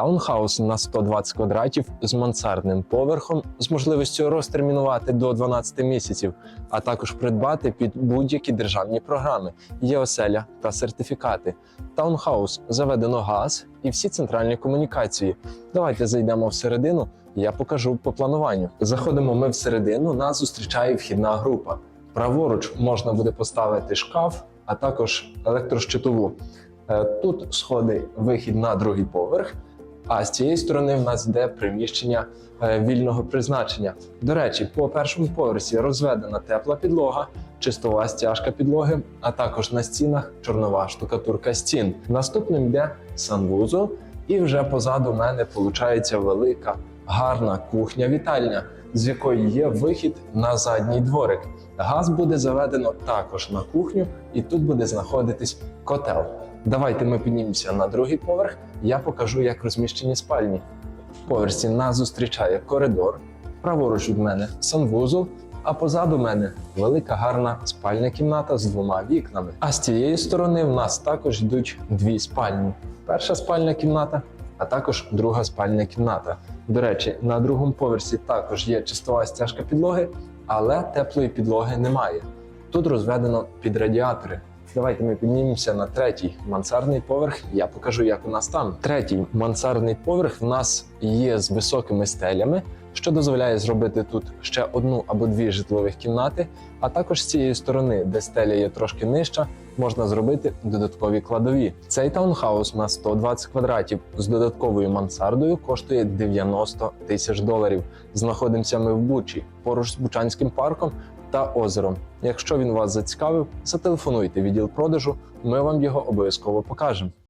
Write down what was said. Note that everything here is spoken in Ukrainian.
Таунхаус на 120 квадратів з мансардним поверхом з можливістю розтермінувати до 12 місяців, а також придбати під будь-які державні програми. Є оселя та сертифікати. Таунхаус заведено газ і всі центральні комунікації. Давайте зайдемо всередину. Я покажу по плануванню. Заходимо ми всередину. Нас зустрічає вхідна група. Праворуч можна буде поставити шкаф, а також електрощитову. Е, Тут сходи вихід на другий поверх. А з цієї сторони в нас йде приміщення е, вільного призначення. До речі, по першому поверсі розведена тепла підлога, чистова стяжка підлоги, а також на стінах чорнова штукатурка стін. Наступним йде санвузол, і вже позаду мене виходить велика, гарна кухня-вітальня, з якої є вихід на задній дворик. Газ буде заведено також на кухню, і тут буде знаходитись котел. Давайте ми піднімемося на другий поверх. Я покажу, як розміщені спальні. В поверсі нас зустрічає коридор. Праворуч від мене санвузол, а позаду мене велика гарна спальня кімната з двома вікнами. А з цієї сторони в нас також йдуть дві спальні: перша спальня кімната, а також друга спальня кімната. До речі, на другому поверсі також є чистова стяжка підлоги, але теплої підлоги немає. Тут розведено під радіатори. Давайте ми піднімемося на третій мансардний поверх. Я покажу, як у нас там. Третій мансардний поверх в нас є з високими стелями, що дозволяє зробити тут ще одну або дві житлових кімнати. А також з цієї сторони, де стеля є трошки нижча, можна зробити додаткові кладові. Цей таунхаус на 120 квадратів з додатковою мансардою коштує 90 тисяч доларів. Знаходимося ми в Бучі поруч з Бучанським парком та озером. Якщо він вас зацікавив, зателефонуйте відділ продажу. Ми вам його обов'язково покажемо.